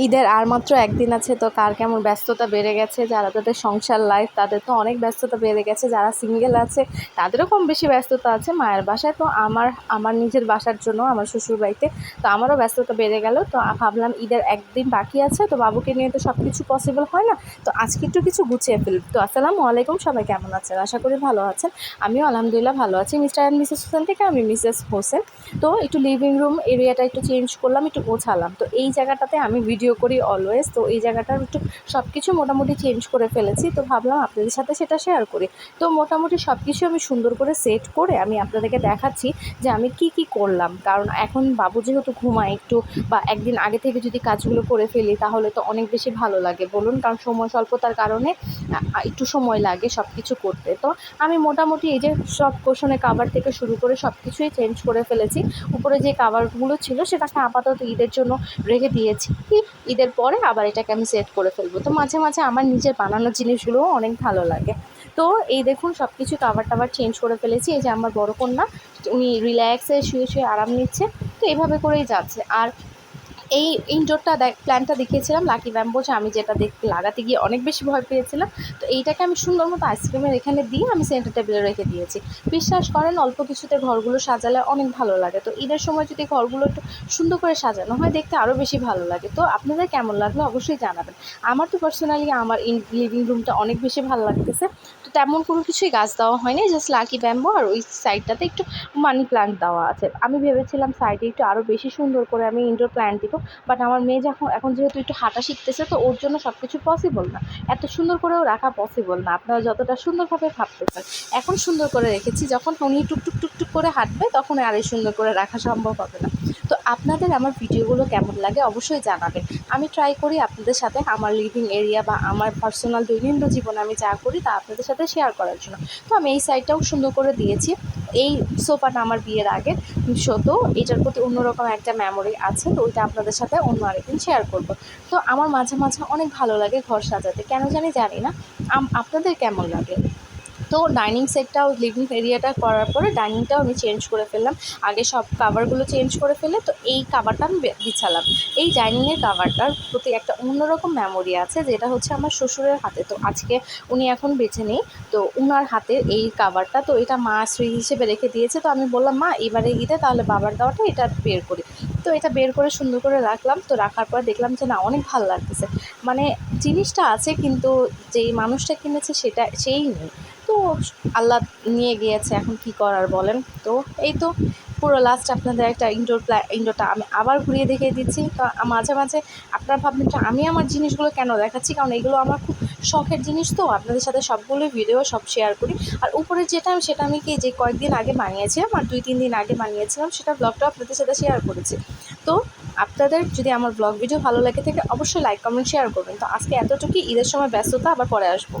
ঈদের আর মাত্র একদিন আছে, তো কার কেমন ব্যস্ততা বেড়ে গেছে, যারা তাদের সংসার লাইফ তাদের তো অনেক ব্যস্ততা বেড়ে গেছে, যারা সিঙ্গেল আছে তাদেরও কম বেশি ব্যস্ততা আছে, মায়ের বাসায় তো আমার আমার নিজের বাসার জন্য, আমার শ্বশুর বাড়িতে, তো আমারও ব্যস্ততা বেড়ে গেল, তো ভাবলাম ঈদের একদিন বাকি আছে, তো বাবুকে নিয়ে তো সব কিছু পসিবল হয় না, তো আজকে একটু কিছু গুছিয়ে ফেলব তো আসসালামু আলাইকুম, সবাই কেমন আছেন? আশা করি ভালো আছেন, আমিও আলহামদুলিল্লাহ ভালো আছি মিস্টার অ্যান্ড মিসেস হোসেন থেকে আমি মিসেস হোসেন, তো একটু লিভিং রুম এরিয়াটা একটু চেঞ্জ করলাম, একটু গোছালাম, তো এই জায়গাটাতে আমি ভিডিও করি অলওয়েজ তো এই জায়গাটার একটু সব কিছু মোটামুটি চেঞ্জ করে ফেলেছি, তো ভাবলাম আপনাদের সাথে সেটা শেয়ার করি। তো মোটামুটি সব কিছু আমি সুন্দর করে সেট করে আমি আপনাদেরকে দেখাচ্ছি যে আমি কি কি করলাম। কারণ এখন বাবু যেহেতু ঘুমায় একটু বা একদিন আগে থেকে যদি কাজগুলো করে ফেলি তাহলে তো অনেক বেশি ভালো লাগে বলুন, কারণ সময় স্বল্পতার কারণে একটু সময় লাগে সব কিছু করতে। তো আমি মোটামুটি এই যে সব কোশনে কাভার থেকে শুরু করে সব কিছুই চেঞ্জ করে ফেলেছি। উপরে যে কাভারগুলো ছিল সেটাকে আপাতত ঈদের জন্য রেখে দিয়েছি। ঈদের পরে আবার এটাকে আমি সেট করে ফেলব। তো মাঝে মাঝে আমার নিজের বানানো জিনিসগুলোও অনেক ভালো লাগে। তো এই দেখুন সব কিছু কাভার টাভার চেঞ্জ করে ফেলেছি। এই যে আমার বড় কন্যা, উনি রিল্যাক্সে শুয়ে শুয়ে আরাম নিচ্ছে। তো এভাবে করেই যাচ্ছে। আর এই ইনডোরটা প্ল্যানটা দেখিয়েছিলাম লাকি ব্যাম্বোজ আমি যেটা দেখ, লাগাতে গিয়ে অনেক বেশি ভয় পেয়েছিলাম। তো এইটাকে আমি সুন্দর মতো আইসক্রিমের এখানে দিয়ে আমি সেন্টার টেবিলে রেখে দিয়েছি। বিশ্বাস করেন, অল্প কিছুতে ঘরগুলো সাজালে অনেক ভালো লাগে। তো ঈদের সময় যদি ঘরগুলো একটু সুন্দর করে সাজানো হয়, দেখতে আরও বেশি ভালো লাগে। তো আপনাদের কেমন লাগল অবশ্যই জানাবেন। আমার তো পার্সোনালি আমার ইন লিভিং রুমটা অনেক বেশি ভালো লাগতেছে। তো তেমন কোনো কিছুই গাছ দেওয়া হয়নি জাস্ট লাকি ব্যাম্বো আর ওই সাইডটাতে একটু মানি প্ল্যান্ট দেওয়া আছে। আমি ভেবেছিলাম সাইডে একটু আরও বেশি সুন্দর করে আমি ইনডোর প্ল্যান্ট দিব। বাট আমার মেয়ে যখন, এখন যেহেতু একটু হাঁটা শিখতেছে, তো ওর জন্য সব কিছু পসিবল না। এত সুন্দর করেও রাখা পসিবল না। আপনারা যতটা সুন্দরভাবে ভাবতে ভাবতেছেন, এখন সুন্দর করে রেখেছি। যখন উনি টুকটুক টুকটুক করে হাঁটবে, তখন আর এই সুন্দর করে রাখা সম্ভব হবে না। তো আপনাদের আমার ভিডিওগুলো কেমন লাগে অবশ্যই জানাবেন। আমি ট্রাই করি আপনাদের সাথে আমার লিভিং এরিয়া বা আমার পার্সোনাল দৈনন্দিন জীবনে আমি যা করি তা আপনাদের সাথে শেয়ার করার জন্য। তো আমি এই সাইডটাও সুন্দর করে দিয়েছি। এই সোফাটা আমার বিয়ের আগে সো, তো এটার প্রতি অন্যরকম একটা মেমোরি আছে, তো ওইটা আপনাদের সাথে অন্য আরেকদিন শেয়ার করব। তো আমার মাঝে মাঝে অনেক ভালো লাগে ঘর সাজাতে। কেন জানি জানি না। আপনাদের কেমন লাগে? তো ডাইনিং সেটটাও লিভিং এরিয়াটা করার পরে ডাইনিংটাও আমি চেঞ্জ করে ফেললাম। আগে সব কাভারগুলো চেঞ্জ করে ফেলে তো এই কাভারটা আমি বিছালাম। এই ডাইনিংয়ের কাভারটার প্রতি একটা অন্যরকম মেমোরি আছে, যেটা হচ্ছে আমার শ্বশুরের হাতে। তো আজকে উনি এখন বেছে নেই, তো উনার হাতে এই কাভারটা তো এটা মা স্ত্রী হিসেবে রেখে দিয়েছে। তো আমি বললাম, মা এবারে ঈদে তাহলে বাবার দেওয়াটা এটা বের করি। তো এটা বের করে সুন্দর করে রাখলাম। তো রাখার পর দেখলাম যে না, অনেক ভালো লাগতেছে। মানে জিনিসটা আছে, কিন্তু যেই মানুষটা কিনেছে সেটা, সেই নেই। তো আল্লাহ নিয়ে গিয়েছে, এখন কি করার বলেন? তো এই তো পুরো লাস্ট আপনাদের একটা ইনডোর প্ল্যা ইনডোরটা আমি আবার ঘুরিয়ে দেখিয়ে দিচ্ছি। তো মাঝে মাঝে আপনারা ভাববেন আমি আমার জিনিসগুলো কেন দেখাচ্ছি? কারণ এগুলো আমার খুব শখের জিনিস তো। আপনাদের সাথে সবগুলোই ভিডিও সব শেয়ার করি। আর উপরে যেটা আমি, সেটা আমি কি যে কয়েকদিন আগে বানিয়েছিলাম আর দুই, তিন দিন আগে বানিয়েছিলাম সেটা ব্লগটা আপনাদের সাথে শেয়ার করেছি। তো আপনাদের যদি আমার ব্লগ ভিডিও ভালো লাগে থাকে, অবশ্যই লাইক কমেন্ট শেয়ার করবেন। তো আজকে এতটুকুই। ঈদের সময় ব্যস্ততা, আবার পরে আসব।